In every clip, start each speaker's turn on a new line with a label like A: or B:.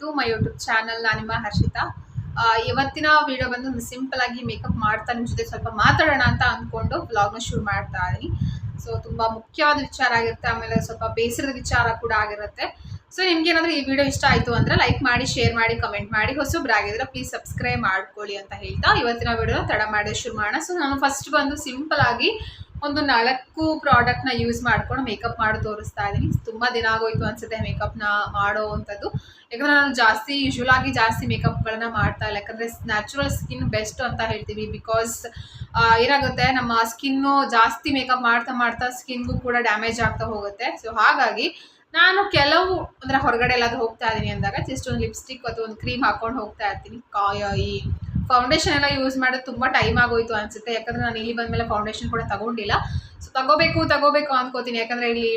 A: To my YouTube channel ನಾನು ನಿಮ್ಮ ಹರ್ಷಿತಾ. ಇವತ್ತಿನ ವಿಡಿಯೋ ಬಂದು ಸಿಂಪಲ್ ಆಗಿ ಮೇಕಪ್ ಮಾಡ್ತಾ ನಿಮ್ಮ ಜೊತೆ ಸ್ವಲ್ಪ ಮಾತಾಡೋಣ ಅಂತ ಅಂದ್ಕೊಂಡು ಬ್ಲಾಗ್ನ ಶುರು ಮಾಡ್ತಾ ಇದ್ದೀನಿ. ಸೊ ತುಂಬ ಮುಖ್ಯವಾದ ವಿಚಾರ ಆಗಿರುತ್ತೆ, ಆಮೇಲೆ ಸ್ವಲ್ಪ ಬೇಸರದ ವಿಚಾರ ಕೂಡ ಆಗಿರುತ್ತೆ. ಸೊ ನಿಮ್ಗೆ ಏನಾದರೂ ಈ ವಿಡಿಯೋ ಇಷ್ಟ ಆಯಿತು ಅಂದರೆ ಲೈಕ್ ಮಾಡಿ ಶೇರ್ ಮಾಡಿ ಕಮೆಂಟ್ ಮಾಡಿ. ಹೊಸಬ್ರಾಗಿದ್ರೆ ಪ್ಲೀಸ್ ಸಬ್ಸ್ಕ್ರೈಬ್ ಮಾಡ್ಕೊಳ್ಳಿ ಅಂತ ಹೇಳ್ತಾ ಇವತ್ತಿನ ವಿಡಿಯೋ ತಡ ಮಾಡಿ ಶುರು ಮಾಡೋಣ. ಸೊ ನಾನು ಫಸ್ಟ್ ಬಂದು ಸಿಂಪಲ್ ಆಗಿ ಒಂದು ನಾಲ್ಕು ಪ್ರಾಡಕ್ಟ್ನ ಯೂಸ್ ಮಾಡ್ಕೊಂಡು ಮೇಕಪ್ ಮಾಡಿ ತೋರಿಸ್ತಾ ಇದ್ದೀನಿ. ತುಂಬ ದಿನ ಆಗೋಯ್ತು ಅನ್ಸುತ್ತೆ ಮೇಕಪ್ನ ಮಾಡೋ ಅಂಥದ್ದು. ಯಾಕಂದ್ರೆ ನಾನು ಜಾಸ್ತಿ ಯೂಶ್ವಲಾಗಿ ಜಾಸ್ತಿ ಮೇಕಪ್ಗಳನ್ನ ಮಾಡ್ತಾ ಇಲ್ಲ. ಯಾಕಂದರೆ ನ್ಯಾಚುರಲ್ ಸ್ಕಿನ್ ಬೆಸ್ಟ್ ಅಂತ ಹೇಳ್ತೀವಿ. ಬಿಕಾಸ್ ಏನಾಗುತ್ತೆ, ನಮ್ಮ ಸ್ಕಿನ್ನು ಜಾಸ್ತಿ ಮೇಕಪ್ ಮಾಡ್ತಾ ಮಾಡ್ತಾ ಸ್ಕಿನ್ಗೂ ಕೂಡ ಡ್ಯಾಮೇಜ್ ಆಗ್ತಾ ಹೋಗುತ್ತೆ. ಸೊ ಹಾಗಾಗಿ ನಾನು ಕೆಲವು, ಅಂದರೆ ಹೊರಗಡೆ ಎಲ್ಲಾದರೂ ಹೋಗ್ತಾ ಇದ್ದೀನಿ ಅಂದಾಗ ಜಸ್ಟ್ ಒಂದು ಲಿಪ್ಸ್ಟಿಕ್ ಅಥವಾ ಒಂದು ಕ್ರೀಮ್ ಹಾಕೊಂಡು ಹೋಗ್ತಾ ಇರ್ತೀನಿ. ಕಾಯ ಫೌಂಡೇಶನ್ ಎಲ್ಲ ಯೂಸ್ ಮಾಡೋದು ತುಂಬ ಟೈಮ್ ಆಗೋಯ್ತು ಅನ್ಸುತ್ತೆ. ಯಾಕಂದ್ರೆ ನಾನು ಇಲ್ಲಿ ಬಂದಮೇಲೆ ಫೌಂಡೇಶನ್ ಕೂಡ ತಗೊಂಡಿಲ್ಲ. ಸೊ ತಗೋಬೇಕು ತಗೋಬೇಕು ಅನ್ಕೋತೀನಿ. ಯಾಕಂದರೆ ಇಲ್ಲಿ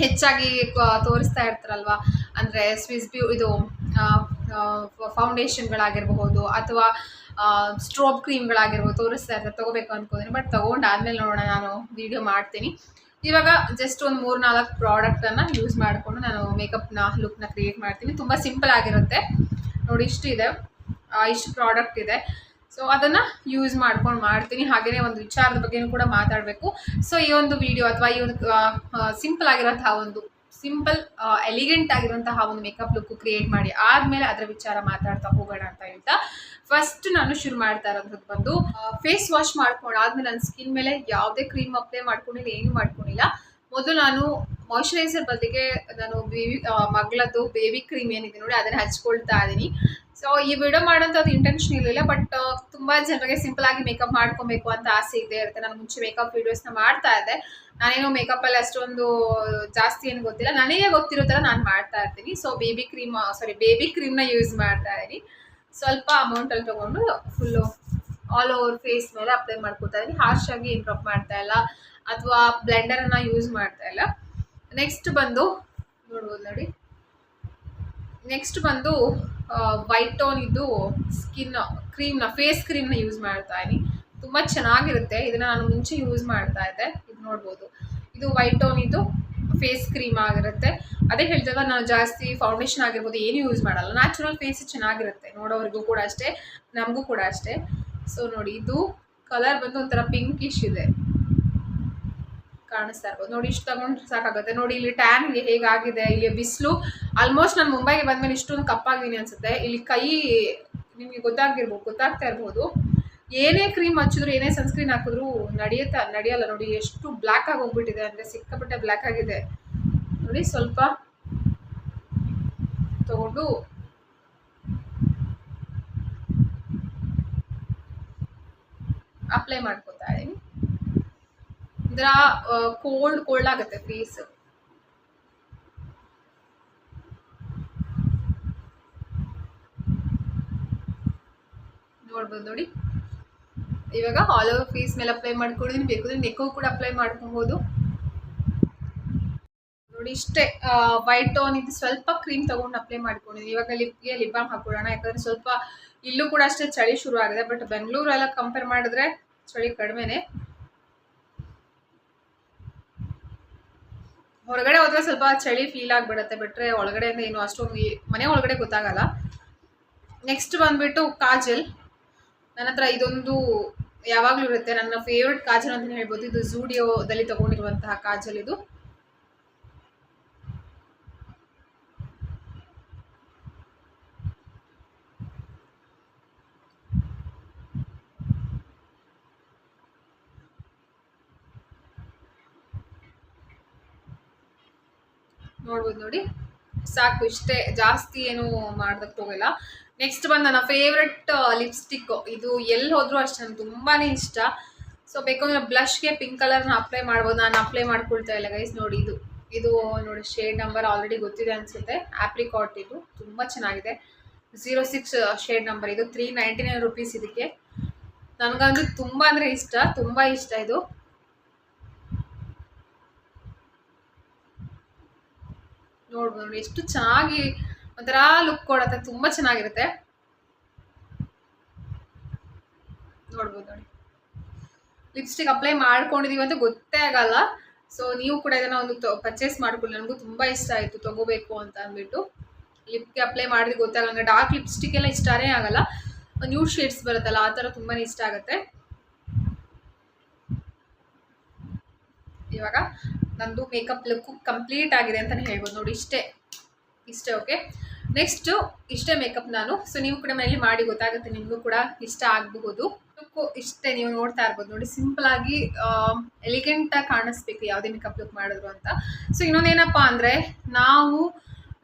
A: ಹೆಚ್ಚಾಗಿ ತೋರಿಸ್ತಾ ಇರ್ತಾರಲ್ವ? ಅಂದರೆ ಸ್ವಿಸ್ ಬ್ಯೂ ಇದು ಫೌಂಡೇಶನ್ಗಳಾಗಿರಬಹುದು ಅಥವಾ ಸ್ಟ್ರೋಬ್ ಕ್ರೀಮ್ಗಳಾಗಿರ್ಬೋದು ತೋರಿಸ್ತಾ ಇರ್ತಾರೆ. ತಗೋಬೇಕು ಅನ್ಕೋತೀನಿ. ಬಟ್ ತೊಗೊಂಡಾದ್ಮೇಲೆ ನೋಡೋಣ, ನಾನು ವಿಡಿಯೋ ಮಾಡ್ತೀನಿ. ಇವಾಗ ಜಸ್ಟ್ ಒಂದು ಮೂರು ನಾಲ್ಕು ಪ್ರಾಡಕ್ಟನ್ನು ಯೂಸ್ ಮಾಡಿಕೊಂಡು ನಾನು ಮೇಕಪ್ನ ಲುಕ್ನ ಕ್ರಿಯೇಟ್ ಮಾಡ್ತೀನಿ. ತುಂಬ ಸಿಂಪಲ್ ಆಗಿರುತ್ತೆ. ನೋಡಿ ಇಷ್ಟು ಇದೆ ಇಷ್ಟು ಪ್ರಾಡಕ್ಟ್ ಇದೆ. ಸೊ ಅದನ್ನು ಯೂಸ್ ಮಾಡ್ಕೊಂಡು ಮಾಡ್ತೀನಿ. ಹಾಗೆಯೇ ಒಂದು ವಿಚಾರದ ಬಗ್ಗೆಯೂ ಕೂಡ ಮಾತಾಡಬೇಕು. ಸೊ ಈ ಒಂದು ವಿಡಿಯೋ ಅಥವಾ ಈ ಒಂದು ಸಿಂಪಲ್ ಆಗಿರೋಂತಹ ಒಂದು ಸಿಂಪಲ್ ಎಲಿಗೆಂಟ್ ಆಗಿರುವಂತಹ ಒಂದು ಮೇಕಪ್ ಲುಕ್ ಕ್ರಿಯೇಟ್ ಮಾಡಿ ಆದಮೇಲೆ ಅದರ ವಿಚಾರ ಮಾತಾಡ್ತಾ ಹೋಗೋಣ ಅಂತ ಹೇಳ್ತಾ. ಫಸ್ಟ್ ನಾನು ಶುರು ಮಾಡ್ತಾ ಇರೋದ್ರದ್ದು ಬಂದು ಫೇಸ್ ವಾಶ್ ಮಾಡ್ಕೊಂಡು ಆದ್ಮೇಲೆ ನನ್ನ ಸ್ಕಿನ್ ಮೇಲೆ ಯಾವುದೇ ಕ್ರೀಮ್ ಅಪ್ಲೈ ಮಾಡ್ಕೊಂಡಿಲ್ಲ, ಏನು ಮಾಡ್ಕೊಂಡಿಲ್ಲ. ಮೊದಲು ನಾನು ಮಾಯಿಶ್ಚರೈಸರ್ ಬದಲಿಗೆ ನಾನು ಬೇಬಿ ಮಗಳದ್ದು ಬೇಬಿ ಕ್ರೀಮ್ ಏನಿದೆ ನೋಡಿ, ಅದನ್ನು ಹಚ್ಕೊಳ್ತಾ ಇದ್ದೀನಿ. ಸೊ ಈ ವಿಡಿಯೋ ಮಾಡೋಂಥದ್ದು ಇಂಟೆನ್ಷನ್ ಇರಲಿಲ್ಲ ಬಟ್ ತುಂಬ ಜನರಿಗೆ ಸಿಂಪಲ್ ಆಗಿ ಮೇಕಪ್ ಮಾಡ್ಕೊಬೇಕು ಅಂತ ಆಸೆ ಇದೆ ಇರುತ್ತೆ ನಾನು ಮುಂಚೆ ಮೇಕಪ್ ವೀಡಿಯೋಸ್ನ ಮಾಡ್ತಾ ಇದ್ದೆ. ನಾನೇನು ಮೇಕಪ್ಪಲ್ಲಿ ಅಷ್ಟೊಂದು ಜಾಸ್ತಿ ಏನು ಗೊತ್ತಿಲ್ಲ. ನನಗೆ ಗೊತ್ತಿರೋ ಥರ ನಾನು ಮಾಡ್ತಾ ಇರ್ತೀನಿ. So baby cream sorry baby ಕ್ರೀಮ್ನ use ಮಾಡ್ತಾ ಇದ್ದೀನಿ. ಸ್ವಲ್ಪ ಅಮೌಂಟಲ್ಲಿ ತೊಗೊಂಡು ಫುಲ್ಲು ಆಲ್ ಓವರ್ ಫೇಸ್ ಮೇಲೆ ಅಪ್ಲೈ ಮಾಡ್ಕೊತಾ ಇದ್ದೀನಿ. ಹಾರ್ಶ್ ಆಗಿ ಏನು ಮಾಡ್ತಾ ಇಲ್ಲ, ಅಥವಾ ಬ್ಲೆಂಡರನ್ನು ಯೂಸ್ ಮಾಡ್ತಾ ಇಲ್ಲ. ನೆಕ್ಸ್ಟ್ ಬಂದು, ನೋಡ್ಬೋದು ನೋಡಿ. ನೆಕ್ಸ್ಟ್ ಬಂದು ವೈಟ್ ಟೋನ್ ಇದು ಸ್ಕಿನ್ ಕ್ರೀಮ್ನ ಫೇಸ್ ಕ್ರೀಮ್ನ ಯೂಸ್ ಮಾಡ್ತಾ ಇದ್ದೀನಿ ತುಂಬ ಚೆನ್ನಾಗಿರುತ್ತೆ. ಇದನ್ನು ನಾನು ಮುಂಚೆ ಯೂಸ್ ಮಾಡ್ತಾ ಇದ್ದೆ. ಇದು ನೋಡ್ಬೋದು. ಇದು ವೈಟ್ ಟೋನ್ ಇದು ಫೇಸ್ ಕ್ರೀಮ್ ಆಗಿರುತ್ತೆ. ಅದೇ ಹೇಳ್ತೇವೆ ನಾನು ಜಾಸ್ತಿ ಫೌಂಡೇಶನ್ ಆಗಿರ್ಬೋದು ಏನು ಯೂಸ್ ಮಾಡಲ್ಲ. ನ್ಯಾಚುರಲ್ ಫೇಸ್ ಚೆನ್ನಾಗಿರುತ್ತೆ. ನೋಡೋರಿಗೂ ಕೂಡ ಅಷ್ಟೇ, ನಮಗೂ ಕೂಡ ಅಷ್ಟೇ. ಸೊ ನೋಡಿ, ಇದು ಕಲರ್ ಬಂದು ಒಂಥರ ಪಿಂಕಿಶ್ ಇದೆ. ಕಾಣಿಸ್ತಾ ಇರ್ಬೋದು. ನೋಡಿ, ಇಷ್ಟು ತಗೊಂಡ್ರೆ ಸಾಕಾಗುತ್ತೆ. ನೋಡಿ, ಇಲ್ಲಿ ಟ್ಯಾನ್ ಹೇಗಾಗಿದೆ? ಇಲ್ಲಿ ಬಿಸಿಲು ಆಲ್ಮೋಸ್ಟ್ ನಾನು ಮುಂಬೈಗೆ ಬಂದ್ಮೇಲೆ ಇಷ್ಟೊಂದು ಕಪ್ಪಾಗಿದ್ದೀನಿ ಅನ್ಸುತ್ತೆ. ಇಲ್ಲಿ ಕೈ ನಿಮಗೆ ಗೊತ್ತಾಗಿರ್ಬೋದು ಗೊತ್ತಾಗ್ತಾ ಇರ್ಬೋದು. ಏನೇ ಕ್ರೀಮ್ ಹಚ್ಚಿದ್ರು, ಏನೇ ಸನ್ಸ್ಕ್ರೀನ್ ಹಾಕಿದ್ರು ನಡೆಯುತ್ತಾ? ನಡೆಯಲ್ಲ. ನೋಡಿ, ಎಷ್ಟು ಬ್ಲ್ಯಾಕ್ ಆಗಿ ಹೋಗ್ಬಿಟ್ಟಿದೆ ಅಂದರೆ ಸಿಕ್ಕಾಪಟ್ಟೆ ಬ್ಲ್ಯಾಕ್ ಆಗಿದೆ. ನೋಡಿ, ಸ್ವಲ್ಪ ತಗೊಂಡು ಅಪ್ಲೈ ಮಾಡ್ಕೋತಾ ಇದ್ದೀನಿ. ಇದರ ಕೋಲ್ಡ್ ಕೋಲ್ಡ್ ಆಗುತ್ತೆ ಫೇಸ್ ನೋಡ್ಬೋದು ನೋಡಿ. ಇವಾಗ ಆಲ್ ಓವರ್ ಫೇಸ್ ಮೇಲೆ ಅಪ್ಲೈ ಮಾಡ್ಕೊಂಡಿದ್ದೀನಿ ಬೇಕಾದ್ರೆ ನೆಕ್ಕು ಕೂಡ ಅಪ್ಲೈ ಮಾಡ್ಕೊಬೋದು. ನೋಡಿ ಇಷ್ಟೇ ವೈಟ್ ಟೋನ್ ಇದು ಸ್ವಲ್ಪ ಕ್ರೀಮ್ ತಗೊಂಡು ಅಪ್ಲೈ ಮಾಡ್ಕೊಂಡಿದ್ದೀನಿ ಇವಾಗ ಲಿಪ್ಗೆ ಲಿಪ್ ಬಾಮ್ ಹಾಕೊಳ್ಳೋಣ ಯಾಕಂದ್ರೆ ಸ್ವಲ್ಪ, ಇಲ್ಲೂ ಕೂಡ ಅಷ್ಟೇ ಚಳಿ ಶುರು ಆಗಿದೆ ಬಟ್ ಬೆಂಗಳೂರೆಲ್ಲ ಕಂಪೇರ್ ಮಾಡಿದ್ರೆ ಚಳಿ ಕಡಿಮೆನೆ. ಹೊರಗಡೆ ಹೋದ್ರೆ ಸ್ವಲ್ಪ ಚಳಿ ಫೀಲ್ ಆಗಿಬಿಡುತ್ತೆ. ಬಿಟ್ಟರೆ ಒಳಗಡೆಯಿಂದ ಏನು ಅಷ್ಟೊಂದು ಮನೆ ಒಳಗಡೆ ಗೊತ್ತಾಗಲ್ಲ. ನೆಕ್ಸ್ಟ್ ಬಂದ್ಬಿಟ್ಟು ಕಾಜಲ್. ನನ್ನ ಹತ್ರ ಇದೊಂದು ಯಾವಾಗಲೂ ಇರುತ್ತೆ. ನನ್ನ ಫೇವ್ರೆಟ್ ಕಾಜಲ್ ಅಂತ ಹೇಳ್ಬೋದು. ಇದು ಝೂಡಿಯೋದಲ್ಲಿ ತಗೊಂಡಿರುವಂತಹ ಕಾಜಲ್ ಇದು. ನೋಡ್ಬೋದು ನೋಡಿ. ಸಾಕು, ಇಷ್ಟೇ. ಜಾಸ್ತಿ ಏನು ಮಾಡೋದಕ್ಕೆ ಹೋಗಲ್ಲ. ನೆಕ್ಸ್ಟ್ ಬಂದು ನನ್ನ ಫೇವ್ರೆಟ್ ಲಿಪ್ಸ್ಟಿಕ್ ಇದು ಎಲ್ಲಿ ಹೋದರೂ ಅಷ್ಟೇ ನನಗೆ ತುಂಬಾ ಇಷ್ಟ. ಸೊ ಬೇಕಂದ್ರೆ ಬ್ಲಷ್ಗೆ ಪಿಂಕ್ ಕಲರ್ನ ಅಪ್ಲೈ ಮಾಡ್ಬೋದು. ನಾನು ಅಪ್ಲೈ ಮಾಡ್ಕೊಳ್ತಾ ಇಲ್ಲ ಗೈಸ್ ನೋಡಿ, ಇದು. ಇದು ನೋಡಿ ಶೇಡ್ ನಂಬರ್ ಆಲ್ರೆಡಿ ಗೊತ್ತಿದೆ ಅನಿಸುತ್ತೆ. ಆಪ್ರಿಕಾಟ್ ಇದು. ತುಂಬ ಚೆನ್ನಾಗಿದೆ. ಝೀರೋ ಸಿಕ್ಸ್ ಶೇಡ್ ನಂಬರ್ ಇದು ತ್ರೀ ನೈಂಟಿ ನೈನ್ ರುಪೀಸ್ ಇದಕ್ಕೆ. ನನಗಂತೂ ತುಂಬ ಅಂದರೆ ಇಷ್ಟ. ತುಂಬ ಇಷ್ಟ ಇದು. ನೋಡ್ಬೋದು ನೋಡಿ, ಎಷ್ಟು ಚೆನ್ನಾಗಿ ಒಂಥರ ಲುಕ್ ಕೊಡತ್ತೆ, ತುಂಬ ಚೆನ್ನಾಗಿರುತ್ತೆ. ನೋಡ್ಬೋದು ನೋಡಿ. ಲಿಪ್ಸ್ಟಿಕ್ ಅಪ್ಲೈ ಮಾಡ್ಕೊಂಡಿದೀವಿ ಅಂತ ಗೊತ್ತೇ ಆಗಲ್ಲ. ಸೊ ನೀವು ಕೂಡ ಇದನ್ನ ಒಂದು ಪರ್ಚೇಸ್ ಮಾಡ್ಕೊಳ್ಳಿ ನನಗೂ ತುಂಬ ಇಷ್ಟ ಆಯಿತು, ತಗೋಬೇಕು ಅಂತ ಅಂದ್ಬಿಟ್ಟು. ಲಿಪ್ಗೆ ಅಪ್ಲೈ ಮಾಡಿದ್ರೆ ಗೊತ್ತಾಗಲ್ಲ ಡಾರ್ಕ್ ಲಿಪ್ಸ್ಟಿಕ್ ಎಲ್ಲ ಇಷ್ಟನೇ ಆಗಲ್ಲ. ನ್ಯೂ ಶೇಡ್ಸ್ ಬರುತ್ತಲ್ಲ, ಆ ಥರ ತುಂಬಾ ಇಷ್ಟ ಆಗುತ್ತೆ. ಇವಾಗ ನಂದು ಮೇಕಪ್ ಲುಕ್ ಕಂಪ್ಲೀಟ್ ಆಗಿದೆ ಅಂತಲೇ ಹೇಳ್ಬೋದು. ನೋಡಿ ಇಷ್ಟೇ ಇಷ್ಟೇ ಓಕೆ ನೆಕ್ಸ್ಟು ಇಷ್ಟೇ ಮೇಕಪ್ ನಾನು. ಸೊ ನೀವು ಕೂಡ ಮನೇಲಿ ಮಾಡಿ ಗೊತ್ತಾಗುತ್ತೆ, ನಿಮಗೂ ಕೂಡ ಇಷ್ಟ ಆಗಬಹುದು. ಲುಕ್ಕು ಇಷ್ಟೇ ನೀವು ನೋಡ್ತಾ ಇರ್ಬೋದು. ನೋಡಿ ಸಿಂಪಲ್ ಆಗಿ ಎಲಿಗೆಂಟಾಗಿ ಕಾಣಿಸ್ಬೇಕು ಯಾವುದೇ ಮೇಕಪ್ ಲುಕ್ ಮಾಡಿದ್ರು ಅಂತ. ಸೊ ಇನ್ನೊಂದೇನಪ್ಪ ಅಂದರೆ, ನಾವು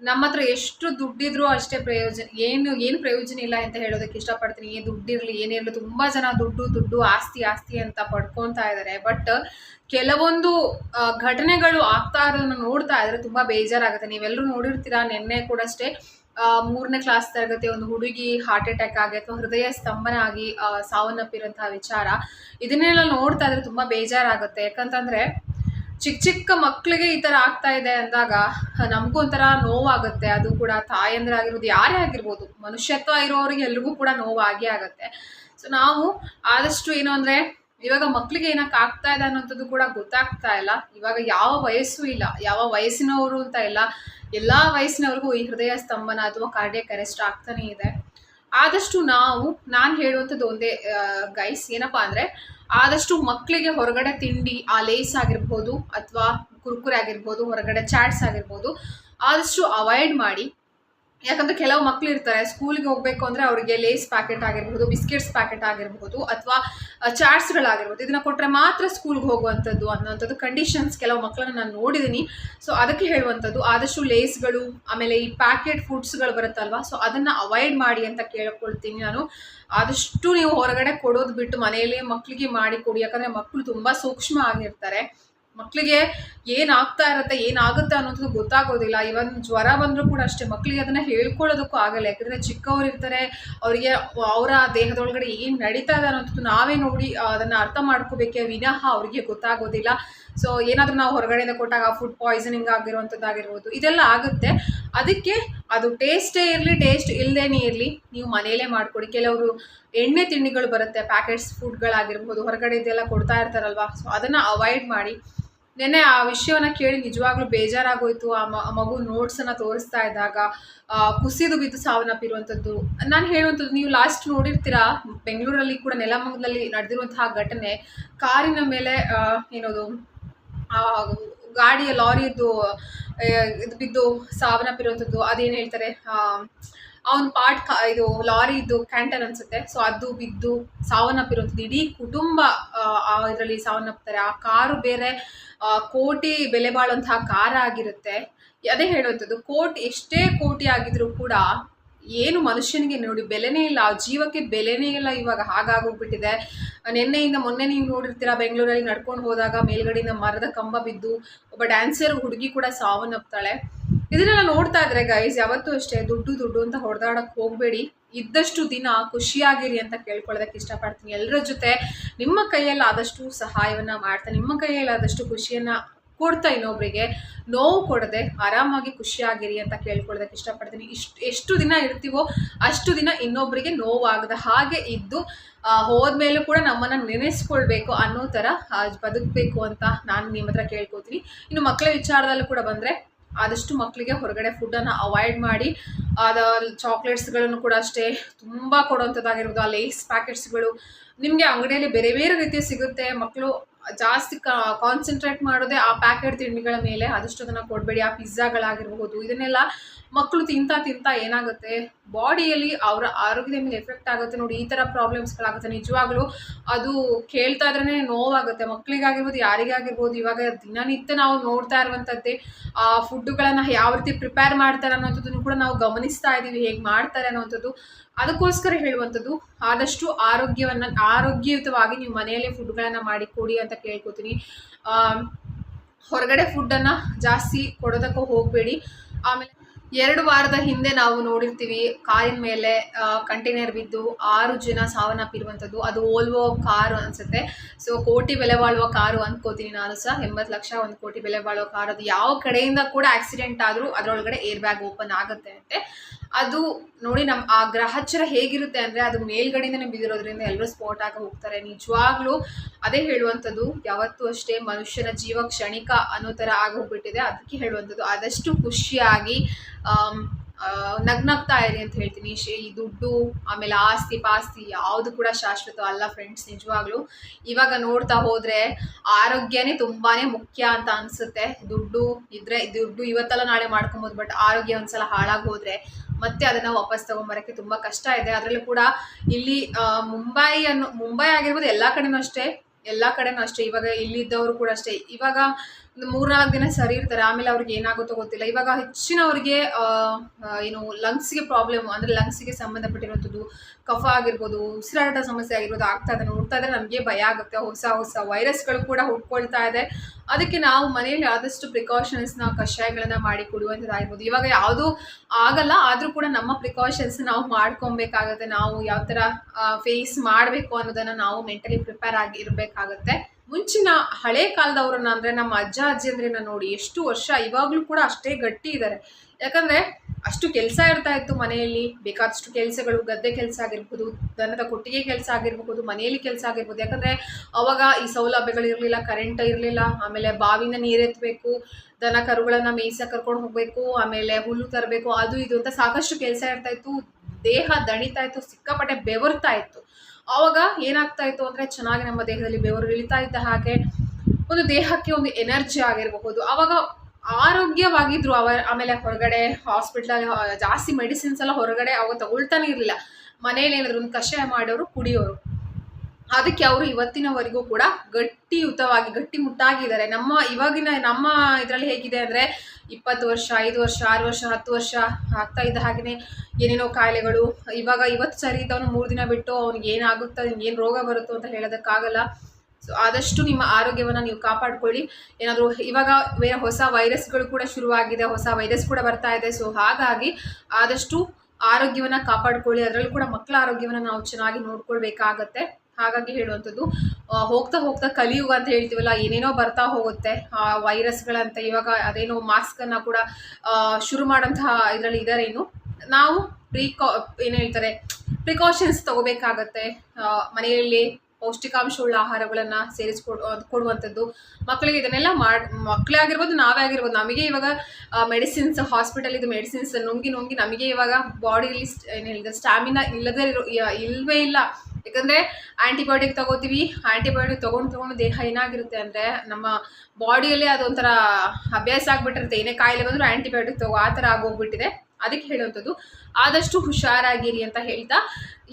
A: ನಮ್ಮ ಹತ್ರ ಎಷ್ಟು ದುಡ್ಡಿದ್ರು ಅಷ್ಟೇ ಪ್ರಯೋಜನ, ಏನು ಏನು ಪ್ರಯೋಜನ ಇಲ್ಲ ಅಂತ ಹೇಳೋದಕ್ಕೆ ಇಷ್ಟಪಡ್ತೀನಿ. ಏನು ದುಡ್ಡಿರಲಿ ಏನಿರಲಿ ತುಂಬ ಜನ ದುಡ್ಡು ದುಡ್ಡು, ಆಸ್ತಿ ಆಸ್ತಿ ಅಂತ ಪಡ್ಕೊತಾ ಇದ್ದಾರೆ ಬಟ್ ಕೆಲವೊಂದು ಘಟನೆಗಳು ಆಗ್ತಾ ಇರೋದನ್ನ ನೋಡ್ತಾ ಇದ್ರೆ ತುಂಬ ಬೇಜಾರಾಗುತ್ತೆ. ನೀವೆಲ್ಲರೂ ನೋಡಿರ್ತೀರಾ, ನಿನ್ನೆ ಕೂಡ ಅಷ್ಟೇ ಮೂರನೇ ಕ್ಲಾಸ್ ತರಗತಿ ಒಂದು ಹುಡುಗಿ ಹಾರ್ಟ್ ಅಟ್ಯಾಕ್ ಆಗಿ ಅಥವಾ ಹೃದಯ ಸ್ತಂಭನ ಆಗಿ ಸಾವನ್ನಪ್ಪಿರೋಂತಹ ವಿಚಾರ. ಇದನ್ನೆಲ್ಲ ನೋಡ್ತಾ ಇದ್ರೆ ತುಂಬ ಬೇಜಾರಾಗುತ್ತೆ. ಯಾಕಂತಂದರೆ ಚಿಕ್ಕ ಚಿಕ್ಕ ಮಕ್ಕಳಿಗೆ ಈ ಥರ ಆಗ್ತಾ ಇದೆ ಅಂದಾಗ ನಮಗೂ ಒಂಥರ ನೋವಾಗುತ್ತೆ. ಅದು ಕೂಡ ತಾಯಂದ್ರಾಗಿರ್ಬೋದು ಯಾರೇ ಆಗಿರ್ಬೋದು, ಮನುಷ್ಯತ್ವ ಇರೋರಿಗೆ ಎಲ್ರಿಗೂ ಕೂಡ ನೋವು ಆಗೇ ಆಗುತ್ತೆ. ಸೊ ನಾವು ಆದಷ್ಟು ಏನು ಅಂದರೆ, ಇವಾಗ ಮಕ್ಕಳಿಗೆ ಏನಕ್ಕೆ ಆಗ್ತಾ ಇದೆ ಅನ್ನೋಂಥದ್ದು ಕೂಡ ಗೊತ್ತಾಗ್ತಾ ಇಲ್ಲ. ಇವಾಗ ಯಾವ ವಯಸ್ಸು ಇಲ್ಲ. ಯಾವ ವಯಸ್ಸಿನವರು ಅಂತ ಇಲ್ಲ. ಎಲ್ಲ ವಯಸ್ಸಿನವ್ರಿಗೂ ಈ ಹೃದಯ ಸ್ತಂಭನ ಅಥವಾ ಕಾರ್ಡಿಯಕ್ ಅರೆಸ್ಟ್ ಆಗ್ತಾನೇ ಇದೆ. ಆದಷ್ಟು ನಾವು, ನಾನು ಹೇಳುವಂಥದ್ದು ಒಂದೇ ಗೈಸ್ ಏನಪ್ಪ ಅಂದರೆ ಆದಷ್ಟು ಮಕ್ಕಳಿಗೆ ಹೊರಗಡೆ ತಿಂಡಿ, ಆ ಲೇಸ್ ಆಗಿರ್ಬೋದು ಅಥವಾ ಕುರ್ಕುರೆ ಆಗಿರ್ಬೋದು, ಹೊರಗಡೆ ಚಾಟ್ಸ್ ಆಗಿರ್ಬೋದು, ಆದಷ್ಟು ಅವಾಯ್ಡ್ ಮಾಡಿ. ಯಾಕಂದರೆ ಕೆಲವು ಮಕ್ಳು ಇರ್ತಾರೆ ಸ್ಕೂಲಿಗೆ ಹೋಗಬೇಕು ಅಂದರೆ ಅವರಿಗೆ ಲೇಸ್ ಪ್ಯಾಕೆಟ್ ಆಗಿರ್ಬೋದು ಬಿಸ್ಕೆಟ್ಸ್ ಪ್ಯಾಕೆಟ್ ಆಗಿರ್ಬಹುದು ಅಥವಾ ಚಾಟ್ಸ್ಗಳಾಗಿರ್ಬೋದು ಇದನ್ನು ಕೊಟ್ಟರೆ ಮಾತ್ರ ಸ್ಕೂಲ್ಗೆ ಹೋಗುವಂಥದ್ದು ಅನ್ನೋಂಥದ್ದು ಕಂಡೀಷನ್ಸ್ ಕೆಲವು ಮಕ್ಕಳನ್ನ ನಾನು ನೋಡಿದ್ದೀನಿ ಸೊ ಅದಕ್ಕೆ ಹೇಳುವಂಥದ್ದು, ಆದಷ್ಟು ಲೇಸ್ಗಳು ಆಮೇಲೆ ಈ ಪ್ಯಾಕೆಟ್ ಫುಡ್ಸ್ಗಳು ಬರುತ್ತಲ್ವಾ? ಸೊ ಅದನ್ನು ಅವಾಯ್ಡ್ ಮಾಡಿ ಅಂತ ಕೇಳ್ಕೊಳ್ತೀನಿ ನಾನು. ಆದಷ್ಟು ನೀವು ಹೊರಗಡೆ ಕೊಡೋದು ಬಿಟ್ಟು ಮನೆಯಲ್ಲೇ ಮಕ್ಕಳಿಗೆ ಮಾಡಿ ಕೊಡಿ. ಯಾಕಂದರೆ ಮಕ್ಕಳು ತುಂಬ ಸೂಕ್ಷ್ಮ ಆಗಿರ್ತಾರೆ. ಮಕ್ಕಳಿಗೆ ಏನಾಗ್ತಾ ಇರುತ್ತೆ, ಏನಾಗುತ್ತೆ ಅನ್ನೋದು ಗೊತ್ತಾಗೋದಿಲ್ಲ. ಇವನ್ ಜ್ವರ ಬಂದರೂ ಕೂಡ ಅಷ್ಟೇ ಮಕ್ಕಳಿಗೆ ಅದನ್ನು ಹೇಳ್ಕೊಳ್ಳೋದಕ್ಕೂ ಆಗಲ್ಲ. ಯಾಕಂದರೆ ಚಿಕ್ಕವ್ರು ಇರ್ತಾರೆ, ಅವರಿಗೆ ಅವರ ದೇಹದೊಳಗಡೆ ಏನು ನಡೀತಾ ಇದೆ ಅನ್ನೋದು ನಾವೇ ನೋಡಿ ಅದನ್ನು ಅರ್ಥ ಮಾಡ್ಕೋಬೇಕೆ ವಿನಃ ಅವರಿಗೆ ಗೊತ್ತಾಗೋದಿಲ್ಲ. ಸೊ ಏನಾದರೂ ನಾವು ಹೊರಗಡೆಯಿಂದ ಕೊಟ್ಟಾಗ ಫುಡ್ ಪಾಯ್ಸನಿಂಗ್ ಆಗಿರುವಂಥದ್ದಾಗಿರ್ಬೋದು, ಇದೆಲ್ಲ ಆಗುತ್ತೆ. ಅದಕ್ಕೆ ಅದು ಟೇಸ್ಟೇ ಇರಲಿ ಟೇಸ್ಟ್ ಇಲ್ಲದೇನೇ ಇರಲಿ, ನೀವು ಮನೆಯಲ್ಲೇ ಮಾಡಿಕೊಡಿ. ಕೆಲವರು ಎಣ್ಣೆ ತಿಂಡಿಗಳು ಬರುತ್ತೆ ಪ್ಯಾಕೆಟ್ಸ್ ಫುಡ್ಗಳಾಗಿರ್ಬೋದು ಹೊರಗಡೆ ಇದೆಲ್ಲ ಕೊಡ್ತಾ ಇರ್ತಾರಲ್ವಾ? ಸೊ ಅದನ್ನು ಅವಾಯ್ಡ್ ಮಾಡಿ. ನೆನ್ನೆ ಆ ವಿಷಯವನ್ನ ಕೇಳಿ ನಿಜವಾಗ್ಲೂ ಬೇಜಾರಾಗೋಯ್ತು. ಆ ಆ ಮಗು ನೋಟ್ಸನ್ನು ತೋರಿಸ್ತಾ ಇದ್ದಾಗ ಆ, ಕುಸಿದು ಬಿದ್ದು ಸಾವನ್ನಪ್ಪಿರುವಂಥದ್ದು ನಾನು ಹೇಳುವಂಥದ್ದು ನೀವು ಲಾಸ್ಟ್ ನೋಡಿರ್ತೀರಾ ಬೆಂಗಳೂರಲ್ಲಿ ಕೂಡ ನೆಲಮಂಗಲಲ್ಲಿ ನಡೆದಿರುವಂತಹ ಘಟನೆ. ಕಾರಿನ ಮೇಲೆ ಆ, ಏನದು ಆ, ಗಾಡಿಯ ಲಾರಿಯದ್ದು ಇದು ಬಿದ್ದು ಸಾವನ್ನಪ್ಪಿರುವಂಥದ್ದು ಅದೇನು ಹೇಳ್ತಾರೆ ಅವನ ಪಾರ್ಟ್ ಕಾ, ಇದು ಲಾರಿದು ಕ್ಯಾಂಟರ್ ಅನ್ಸುತ್ತೆ. ಸೊ ಅದು ಬಿದ್ದು ಸಾವನ್ನಪ್ಪಿರುವಂಥದ್ದು ಇಡೀ ಕುಟುಂಬ ಇದರಲ್ಲಿ ಸಾವನ್ನಪ್ತಾರೆ. ಆ ಕಾರು ಬೇರೆ ಕೋಟಿ ಬೆಲೆ ಬಾಳುವಂತಹ ಕಾರ ಆಗಿರುತ್ತೆ. ಅದೇ ಹೇಳುವಂಥದ್ದು, ಕೋಟಿ, ಎಷ್ಟೇ ಕೋಟಿ ಆಗಿದ್ರೂ ಕೂಡ ಏನು ಮನುಷ್ಯನಿಗೆ ನೋಡಿ ಬೆಲೆನೇ ಇಲ್ಲ, ಜೀವಕ್ಕೆ ಬೆಲೆನೇ ಇಲ್ಲ ಇವಾಗ. ಹಾಗಾಗೋಗ್ಬಿಟ್ಟಿದೆ. ನಿನ್ನೆಯಿಂದ ಮೊನ್ನೆ ನೀವು ನೋಡಿರ್ತೀರಾ, ಬೆಂಗಳೂರಲ್ಲಿ ನಡ್ಕೊಂಡು ಹೋದಾಗ ಮೇಲ್ಗಡೆಯಿಂದ ಮರದ ಕಂಬ ಬಿದ್ದು ಒಬ್ಬ ಡ್ಯಾನ್ಸರ್ ಹುಡುಗಿ ಕೂಡ ಸಾವನ್ನಪ್ತಾಳೆ. ಇದನ್ನೆಲ್ಲ ನೋಡ್ತಾ ಇದ್ರೆ ಗೈಸ್ ಯಾವತ್ತೂ ಅಷ್ಟೇ ದುಡ್ಡು ದುಡ್ಡು ಅಂತ ಹೊಡೆದಾಡಕ್ಕೆ ಹೋಗಬೇಡಿ. ಇದ್ದಷ್ಟು ದಿನ ಖುಷಿಯಾಗಿರಿ ಅಂತ ಕೇಳ್ಕೊಳ್ಳೋದಕ್ಕೆ ಇಷ್ಟಪಡ್ತೀನಿ. ಎಲ್ಲರ ಜೊತೆ ನಿಮ್ಮ ಕೈಯಲ್ಲಿ ಆದಷ್ಟು ಸಹಾಯವನ್ನು ಮಾಡ್ತಾ, ನಿಮ್ಮ ಕೈಯಲ್ಲಿ ಆದಷ್ಟು ಖುಷಿಯನ್ನು ಕೊಡ್ತಾ ಇನ್ನೊಬ್ಬರಿಗೆ ನೋವು ಕೊಡದೆ ಆರಾಮಾಗಿ ಖುಷಿಯಾಗಿರಿ ಅಂತ ಕೇಳ್ಕೊಳ್ಳೋದಕ್ಕೆ ಇಷ್ಟಪಡ್ತೀನಿ. ಇಷ್ಟು, ಎಷ್ಟು ದಿನ ಇರ್ತೀವೋ ಅಷ್ಟು ದಿನ ಇನ್ನೊಬ್ಬರಿಗೆ ನೋವಾಗದ ಹಾಗೆ ಇದ್ದು ಹೋದ್ಮೇಲೂ ಕೂಡ ನಮ್ಮನ್ನು ನೆನೆಸ್ಕೊಳ್ಬೇಕು ಅನ್ನೋ ಥರ ಬದುಕಬೇಕು ಅಂತ ನಾನು ನಿಮ್ಮ ಹತ್ರ ಕೇಳ್ಕೊತೀನಿ. ಇನ್ನು ಮಕ್ಕಳ ವಿಚಾರದಲ್ಲೂ ಕೂಡ ಬಂದರೆ ಆದಷ್ಟು ಮಕ್ಕಳಿಗೆ ಹೊರಗಡೆ ಫುಡ್ಡನ್ನು ಅವಾಯ್ಡ್ ಮಾಡಿ ಅದ ಚಾಕ್ಲೇಟ್ಸ್ಗಳನ್ನು ಕೂಡ ಅಷ್ಟೇ ತುಂಬ ಕೊಡುವಂಥದ್ದಾಗಿರ್ಬೋದು ಆ ಲೇಸ್ ಪ್ಯಾಕೆಟ್ಸ್ಗಳು ನಿಮಗೆ ಅಂಗಡಿಯಲ್ಲಿ ಬೇರೆ ಬೇರೆ ರೀತಿ ಸಿಗುತ್ತೆ. ಮಕ್ಕಳು ಜಾಸ್ತಿ ಕಾನ್ಸಂಟ್ರೇಟ್ ಮಾಡೋದೇ ಆ ಪ್ಯಾಕೆಟ್ ತಿಂಡಿಗಳ ಮೇಲೆ. ಆದಷ್ಟು ಅದನ್ನು ಕೊಡಬೇಡಿ. ಆ ಪಿಜ್ಜಾಗಳಾಗಿರ್ಬೋದು ಇದನ್ನೆಲ್ಲ ಮಕ್ಕಳು ತಿಂತಾ ತಿಂತಾ ಏನಾಗುತ್ತೆ? ಬಾಡಿಯಲ್ಲಿ ಅವರ ಆರೋಗ್ಯದ ಮೇಲೆ ಎಫೆಕ್ಟ್ ಆಗುತ್ತೆ ನೋಡಿ, ಈ ಥರ ಪ್ರಾಬ್ಲಮ್ಸ್ಗಳಾಗುತ್ತೆ ನಿಜವಾಗ್ಲೂ ಅದು ಕೇಳ್ತಾ ಇದ್ರೇ ನೋವಾಗುತ್ತೆ. ಮಕ್ಕಳಿಗಾಗಿರ್ಬೋದು ಯಾರಿಗಾಗಿರ್ಬೋದು, ಇವಾಗ ದಿನನಿತ್ಯ ನಾವು ನೋಡ್ತಾ ಇರುವಂಥದ್ದೇ ಆ ಫುಡ್ಡುಗಳನ್ನು ಯಾವ ರೀತಿ ಪ್ರಿಪೇರ್ ಮಾಡ್ತಾರೆ ಅನ್ನೋಂಥದ್ದನ್ನು ಕೂಡ ನಾವು ಗಮನಿಸ್ತಾ ಇದ್ದೀವಿ, ಹೇಗೆ ಮಾಡ್ತಾರೆ ಅನ್ನೋವಂಥದ್ದು ಅದಕ್ಕೋಸ್ಕರ ಹೇಳುವಂಥದ್ದು, ಆದಷ್ಟು ಆರೋಗ್ಯವನ್ನು, ಆರೋಗ್ಯಯುತವಾಗಿ ನೀವು ಮನೆಯಲ್ಲೇ ಫುಡ್ಗಳನ್ನು ಮಾಡಿ ಕೊಡಿ ಅಂತ ಕೇಳ್ಕೊತೀನಿ. ಹೊರಗಡೆ ಫುಡ್ಡನ್ನು ಜಾಸ್ತಿ ಕೊಡೋದಕ್ಕೂ ಹೋಗಬೇಡಿ. ಆಮೇಲೆ ಎರಡು ವಾರದ ಹಿಂದೆ ನಾವು ನೋಡಿರ್ತೀವಿ, ಕಾರಿನ ಮೇಲೆ ಕಂಟೈನರ್ ಬಿದ್ದು ಆರು ಜನ ಸಾವನ್ನಪ್ಪಿರುವಂಥದ್ದು. ಅದು ಓಲ್ವೋ ಕಾರು ಅನಿಸುತ್ತೆ. ಸೊ ಕೋಟಿ ಬೆಲೆ ಬಾಳುವ ಕಾರು ಅಂದ್ಕೋತೀನಿ ನಾನು ಸಹ. ಎಂಬತ್ತು ಲಕ್ಷ ಒಂದು ಕೋಟಿ ಬೆಲೆ ಬಾಳುವ ಕಾರು. ಅದು ಯಾವ ಕಡೆಯಿಂದ ಕೂಡ ಆಕ್ಸಿಡೆಂಟ್ ಆದರೂ ಅದರೊಳಗಡೆ ಏರ್ ಬ್ಯಾಗ್ ಓಪನ್ ಆಗುತ್ತೆ ಅಂತೆ. ಅದು ನೋಡಿ ನಮ್ಮ ಆ ಗ್ರಹಚರ ಹೇಗಿರುತ್ತೆ ಅಂದರೆ ಅದು ಮೇಲ್ಗಡೆಯಿಂದನೇ ಬಿದ್ದಿರೋದ್ರಿಂದ ಎಲ್ಲರೂ ಸ್ಪಾಟ್ ಆಗಿ ಹೋಗ್ತಾರೆ. ನಿಜವಾಗ್ಲೂ ಅದೇ ಹೇಳುವಂಥದ್ದು. ಯಾವತ್ತೂ ಅಷ್ಟೇ ಮನುಷ್ಯನ ಜೀವ ಕ್ಷಣಿಕ ಅನ್ನೋ ಥರ ಆಗೋಗ್ಬಿಟ್ಟಿದೆ ಅದಕ್ಕೆ ಹೇಳುವಂಥದ್ದು. ಆದಷ್ಟು ಖುಷಿಯಾಗಿ ನಗ್ನಗ್ತಾ ಇರಿ ಅಂತ ಹೇಳ್ತೀನಿ. ಶೇ, ಈ ದುಡ್ಡು, ಆಮೇಲೆ ಆಸ್ತಿ ಪಾಸ್ತಿ ಯಾವುದು ಕೂಡ ಶಾಶ್ವತ ಅಲ್ಲ ಫ್ರೆಂಡ್ಸ್ ನಿಜವಾಗ್ಲೂ. ಇವಾಗ ನೋಡ್ತಾ ಹೋದ್ರೆ ಆರೋಗ್ಯನೇ ತುಂಬಾನೇ ಮುಖ್ಯ ಅಂತ ಅನ್ಸುತ್ತೆ. ದುಡ್ಡು ಇದ್ರೆ, ದುಡ್ಡು ಇವತ್ತೆಲ್ಲ ನಾಳೆ ಮಾಡ್ಕೊಬೋದು ಬಟ್ ಆರೋಗ್ಯ ಒಂದ್ಸಲ ಹಾಳಾಗಿ ಹೋದ್ರೆ ಮತ್ತೆ ಅದನ್ನ ವಾಪಸ್ ತಗೊಂಬರಕ್ಕೆ ತುಂಬಾ ಕಷ್ಟ ಇದೆ. ಅದರಲ್ಲೂ ಕೂಡ ಇಲ್ಲಿ ಮುಂಬೈ ಅನ್ನೋ, ಮುಂಬೈ ಆಗಿರ್ಬೋದು ಎಲ್ಲ ಕಡೆನೂ ಅಷ್ಟೇ, ಎಲ್ಲ ಕಡೆನೂ ಅಷ್ಟೇ. ಇವಾಗ ಇಲ್ಲಿದ್ದವರು ಕೂಡ ಅಷ್ಟೇ. ಇವಾಗ ಮೂರ್ನಾಲ್ಕು ದಿನ ಸರಿ ಇರ್ತಾರೆ, ಆಮೇಲೆ ಅವ್ರಿಗೆ ಏನಾಗುತ್ತೋ ಗೊತ್ತಿಲ್ಲ. ಇವಾಗ ಹೆಚ್ಚಿನವ್ರಿಗೆ ಏನು ಲಂಗ್ಸ್ಗೆ ಪ್ರಾಬ್ಲಮ್ ಅಂದರೆ ಲಂಗ್ಸ್ಗೆ ಸಂಬಂಧಪಟ್ಟಿರುವಂಥದ್ದು, ಕಫ ಆಗಿರ್ಬೋದು, ಉಸಿರಾಟದ ಸಮಸ್ಯೆ ಆಗಿರ್ಬೋದು, ಆಗ್ತಾ ಇದೆ. ನೋಡ್ತಾ ಇದ್ರೆ ನಮಗೆ ಭಯ ಆಗುತ್ತೆ. ಹೊಸ ಹೊಸ ವೈರಸ್ಗಳು ಕೂಡ ಹುಟ್ಕೊಳ್ತಾ ಇದೆ. ಅದಕ್ಕೆ ನಾವು ಮನೆಯಲ್ಲಿ ಆದಷ್ಟು ಪ್ರಿಕಾಷನ್ಸ್ನ ಕಷಾಯಗಳನ್ನು ಮಾಡಿ ಕೊಡುವಂಥದ್ದಾಗಿರ್ಬೋದು ಇವಾಗ ಯಾವುದು ಆಗಲ್ಲ, ಆದರೂ ಕೂಡ ನಮ್ಮ ಪ್ರಿಕಾಷನ್ಸ್ ನಾವು ಮಾಡ್ಕೊಬೇಕಾಗತ್ತೆ. ನಾವು ಯಾವ ಥರ ಫೇಸ್ ಮಾಡಬೇಕು ಅನ್ನೋದನ್ನು ನಾವು ಮೆಂಟಲಿ ಪ್ರಿಪೇರ್ ಆಗಿ ಇರಬೇಕಾಗತ್ತೆ ಮುಂಚಿನ ಹಳೆ ಕಾಲದವ್ರನ್ನ ಅಂದರೆ ನಮ್ಮ ಅಜ್ಜ ಅಜ್ಜಿಯಂದ್ರನ್ನ ನೋಡಿ ಎಷ್ಟು ವರ್ಷ, ಇವಾಗಲೂ ಕೂಡ ಅಷ್ಟೇ ಗಟ್ಟಿ ಇದ್ದಾರೆ ಯಾಕಂದರೆ ಅಷ್ಟು ಕೆಲಸ ಇರ್ತಾ ಇತ್ತು ಮನೆಯಲ್ಲಿ, ಬೇಕಾದಷ್ಟು ಕೆಲಸಗಳು, ಗದ್ದೆ ಕೆಲಸ ಆಗಿರ್ಬೋದು, ದನದ ಕೊಟ್ಟಿಗೆ ಕೆಲಸ ಆಗಿರ್ಬೋದು, ಮನೆಯಲ್ಲಿ ಕೆಲಸ ಆಗಿರ್ಬೋದು. ಯಾಕಂದರೆ ಅವಾಗ ಈ ಸೌಲಭ್ಯಗಳು ಇರಲಿಲ್ಲ ಕರೆಂಟ್ ಇರಲಿಲ್ಲ, ಆಮೇಲೆ ಬಾವಿನ ನೀರೆತ್ತಬೇಕು ದನ ಕರುಗಳನ್ನು ಮೇಯ್ಸ ಕರ್ಕೊಂಡು ಹೋಗಬೇಕು, ಆಮೇಲೆ ಹುಲ್ಲು ತರಬೇಕು, ಅದು ಇದು ಅಂತ ಸಾಕಷ್ಟು ಕೆಲಸ ಇರ್ತಾ ಇತ್ತು. ದೇಹ ದಣಿತಾ ಇತ್ತು, ಸಿಕ್ಕಾಪಟ್ಟೆ ಬೆವರ್ತಾ ಇತ್ತು. ಆವಾಗ ಏನಾಗ್ತಾ ಇತ್ತು ಅಂದರೆ ಚೆನ್ನಾಗಿ ನಮ್ಮ ದೇಹದಲ್ಲಿ ಬೆವರು ಇಳಿತಾ ಇದ್ದ ಹಾಗೆ ಒಂದು ದೇಹಕ್ಕೆ ಒಂದು ಎನರ್ಜಿ ಆಗಿರಬಹುದು. ಆವಾಗ ಆರೋಗ್ಯವಾಗಿದ್ರು ಅವ ಆಮೇಲೆ ಹೊರಗಡೆ ಹಾಸ್ಪಿಟ್ಲಲ್ಲಿ ಜಾಸ್ತಿ ಮೆಡಿಸಿನ್ಸ್ ಎಲ್ಲ ಹೊರಗಡೆ ಅವಾಗ ತಗೊಳ್ತಾನೆ ಇರಲಿಲ್ಲ. ಮನೇಲಿ ಏನಾದ್ರು ಒಂದು ಕಷಾಯ ಮಾಡೋರು ಕುಡಿಯೋರು. ಅದಕ್ಕೆ ಅವರು ಇವತ್ತಿನವರೆಗೂ ಕೂಡ ಗಟ್ಟಿಯುತವಾಗಿ ಗಟ್ಟಿಮುಟ್ಟಾಗಿದ್ದಾರೆ ನಮ್ಮ ಇವಾಗಿನ, ನಮ್ಮ ಇದರಲ್ಲಿ ಹೇಗಿದೆ ಅಂದರೆ ಇಪ್ಪತ್ತು ವರ್ಷ, ಐದು ವರ್ಷ, ಆರು ವರ್ಷ, ಹತ್ತು ವರ್ಷ ಆಗ್ತಾ ಇದ್ದ ಹಾಗೆಯೇ ಏನೇನೋ ಕಾಯಿಲೆಗಳು. ಇವಾಗ ಇವತ್ತು ಸರಿ ಇದ್ದವನು ಮೂರು ದಿನ ಬಿಟ್ಟು ಅವ್ನಿಗೆ ಏನಾಗುತ್ತೋ, ಏನು ರೋಗ ಬರುತ್ತೋ ಅಂತ ಹೇಳೋದಕ್ಕಾಗಲ್ಲ. ಸೊ ಆದಷ್ಟು ನಿಮ್ಮ ಆರೋಗ್ಯವನ್ನು ನೀವು ಕಾಪಾಡ್ಕೊಳ್ಳಿ. ಏನಾದರೂ ಇವಾಗ ಬೇರೆ ಹೊಸ ವೈರಸ್ಗಳು ಕೂಡ ಶುರುವಾಗಿದೆ, ಹೊಸ ವೈರಸ್ ಕೂಡ ಬರ್ತಾ ಇದೆ. ಸೊ ಹಾಗಾಗಿ ಆದಷ್ಟು ಆರೋಗ್ಯವನ್ನು ಕಾಪಾಡ್ಕೊಳ್ಳಿ. ಅದರಲ್ಲೂ ಕೂಡ ಮಕ್ಕಳ ಆರೋಗ್ಯವನ್ನು ನಾವು ಚೆನ್ನಾಗಿ ನೋಡ್ಕೊಳ್ಬೇಕಾಗತ್ತೆ. ಹಾಗಾಗಿ ಹೇಳುವಂಥದ್ದು ಹೋಗ್ತಾ ಹೋಗ್ತಾ ಕಲಿಯುಗ ಅಂತ ಹೇಳ್ತೀವಲ್ಲ, ಏನೇನೋ ಬರ್ತಾ ಹೋಗುತ್ತೆ ವೈರಸ್ಗಳಂತ ಇವಾಗ ಅದೇನೋ ಮಾಸ್ಕನ್ನು ಕೂಡ ಶುರು ಮಾಡೋಂತಹ ಇದರಲ್ಲಿ ಇದಾರೇನು ನಾವು ಪ್ರಿಕಾ, ಏನು ಹೇಳ್ತಾರೆ ಪ್ರಿಕಾಷನ್ಸ್ ತಗೋಬೇಕಾಗತ್ತೆ ಮನೆಯಲ್ಲಿ ಪೌಷ್ಟಿಕಾಂಶವುಳ್ಳ ಆಹಾರಗಳನ್ನು ಸೇರಿಸ್ಕೊಡ್ ಕೊಡುವಂಥದ್ದು ಮಕ್ಕಳಿಗೆ ಇದನ್ನೆಲ್ಲ ಮಾಡಿ ಮಕ್ಕಳೇ ಆಗಿರ್ಬೋದು, ನಾವೇ ಆಗಿರ್ಬೋದು, ನಮಗೆ ಇವಾಗ ಮೆಡಿಸಿನ್ಸ್ ಹಾಸ್ಪಿಟಲ್ ಇದು ಮೆಡಿಸಿನ್ಸ್ ನುಂಗಿ ನುಂಗಿ ನಮಗೆ ಇವಾಗ ಬಾಡಿಯಲ್ಲಿ ಏನು ಹೇಳಿದ್ರೆ ಸ್ಟ್ಯಾಮಿನಾ ಇಲ್ಲದೇ ಇರೋ ಇಲ್ವೇ ಇಲ್ಲ. ಯಾಕಂದರೆ ಆ್ಯಂಟಿಬಯೋಟಿಕ್ ತಗೋತೀವಿ ಆ್ಯಂಟಿಬಯೋಟಿಕ್ ತಗೊಂಡು ತಗೊಂಡು ದೇಹ ಏನಾಗಿರುತ್ತೆ ಅಂದರೆ ನಮ್ಮ ಬಾಡಿಯಲ್ಲಿ ಅದೊಂಥರ ಅಭ್ಯಾಸ ಆಗಿಬಿಟ್ಟಿರುತ್ತೆ. ಏನೇ ಕಾಯಿಲೆ ಬಂದರೂ ಆ್ಯಂಟಿಬಯೋಟಿಕ್ ತಗೋ, ಆ ಥರ ಆಗೋಗ್ಬಿಟ್ಟಿದೆ. ಅದಕ್ಕೆ ಹೇಳುವಂಥದ್ದು, ಆದಷ್ಟು ಹುಷಾರಾಗಿರಿ ಅಂತ ಹೇಳ್ತಾ,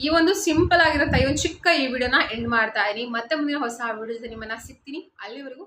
A: ಈ ಒಂದು ಸಿಂಪಲ್ ಆಗಿರೋ ಈ ಒಂದು ಚಿಕ್ಕ ಈ ವಿಡಿಯೋನ ಎಂಡ್ ಮಾಡ್ತಾ ಇದೀನಿ ಮತ್ತೆ ಮುಂದಿನ ಹೊಸ ವಿಡಿಯೋ ನಿಮ್ಮನ್ನ ಸಿಗ್ತೀನಿ. ಅಲ್ಲಿವರೆಗೂ